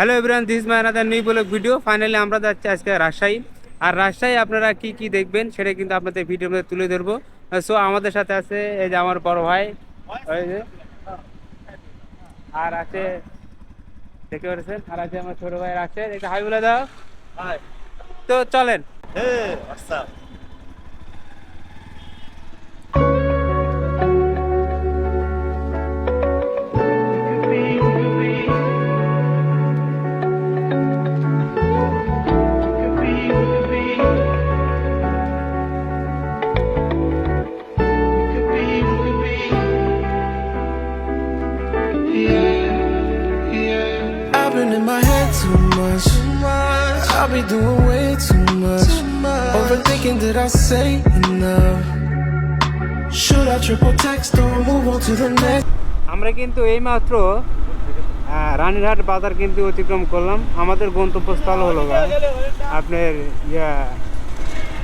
Hello everyone this my another new blog video finally আমরা যাচ্ছি আজকে রাজশাহী। আর রাজশাহী আপনারা কি কি দেখবেন সেটা কিন্তু আপনাদের ভিডিওর মধ্যে তুলে ধরবো। সো আমাদের সাথে আছে এই যে আমার বড় ভাই যে। আর আছে দেখতে পাচ্ছেন? আর আছে আমার ছোট ভাই আছে একটা হাই বলে দাও। তো চলেন। I've been in my head too much. I'll be doing way too much. Overthinking, did I say enough? Should I triple text or move on to the next? আমরা কিন্তু এইমাত্র রানীরহাট বাজার কিন্তু অতিক্রম করলাম আমাদের গন্তব্যস্থল হলো আপনার ইয়া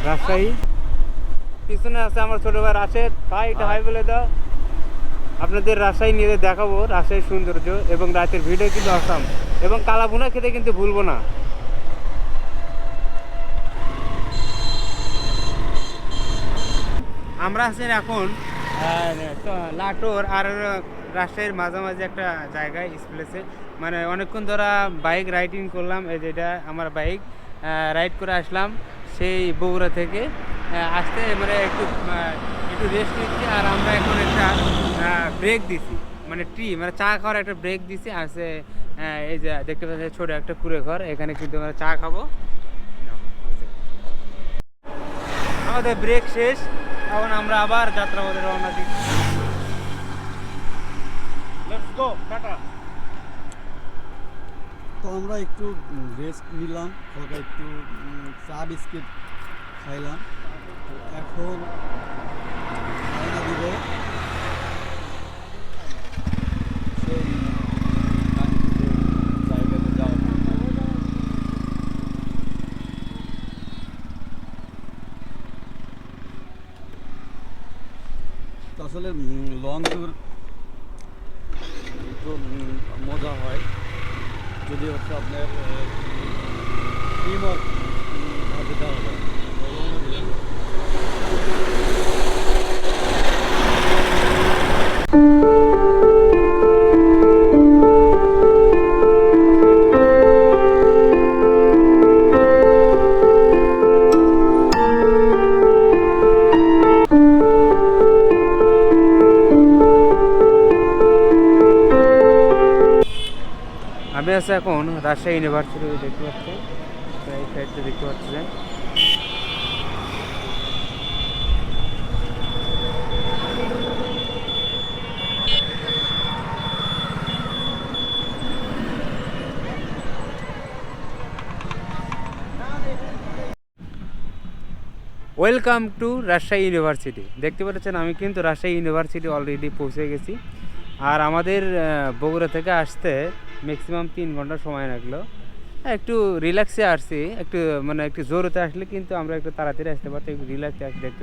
রাজশাহী পিছনে আছে আমার ছোট ভাই রাশেদ ভাই এটা হাই বলে দাও আপনাদের রাজশাহী নিয়ে দেখাবো রাজশাহীর সৌন্দর্য এবং রাতের ভিডিও কিন্তু আসাম এবং কালাভুনা খেতে কিন্তু ভুলবো না। আমরা আছি এখন লাটোর আর রাজশাহীর মাঝামাঝি একটা জায়গায় প্লেসে মানে অনেকক্ষণ ধরা বাইক রাইডিং করলাম, এই যেটা আমার বাইক রাইড করে আসলাম সেই বগুড়া থেকে। আসতে মানে একটু একটু রেস্ট নিচ্ছি আর আমরা এখন একটা ব্রেক দিছি। মানে ট্রি মানে চা খাওয়ার একটা ব্রেক দিছি আসে এই যে দেখতে পাচ্ছি ছোট একটা কুড়ে ঘর, এখানে কিন্তু আমরা চা খাব। আমাদের ব্রেক শেষ, এখন আমরা আবার যাত্রা যাত্রাপথে রওনা Tata. তো আমরা একটু রেস্ট নিলাম হালকা একটু চা বিস্কিট খাইলাম। এখন দিব। আসলে লং ট্যুর একটু উম, মজা হয় যদি হচ্ছে আপনার টিম ওয়ার্ক ভাবে দেওয়া যায় আছি এখন, রাজশাহী ইউনিভার্সিটি দেখতে পাচ্ছেন তো এই সাইডটা দেখতে পাচ্ছেন ওয়েলকাম টু রাজশাহী ইউনিভার্সিটি দেখতে পাচ্ছেন, আমি কিন্তু রাজশাহী ইউনিভার্সিটি অলরেডি পৌঁছে গেছি। আর আমাদের বগুড়া থেকে আসতে ম্যাক্সিমাম তিন ঘণ্টা সময় লাগল। একটু রিল্যাক্সে আসছি। একটু মানে একটু জোরতে আসলে কিন্তু আমরা একটু তাড়াতাড়ি আসতে পারতাম একটু রিল্যাক্সে আসতে দেখতে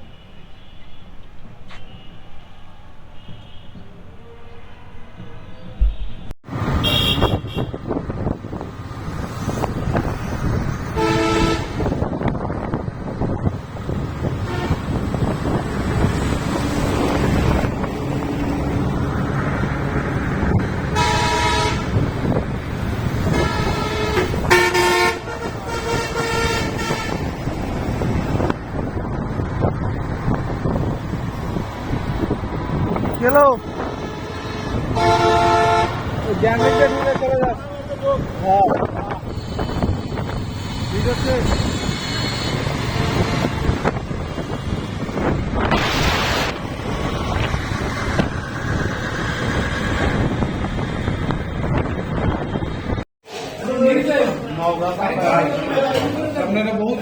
হ্যালো জ্যামেটটা নিয়ে চলে যাচ্ছে হ্যাঁ ঠিক আছে মেন দামটা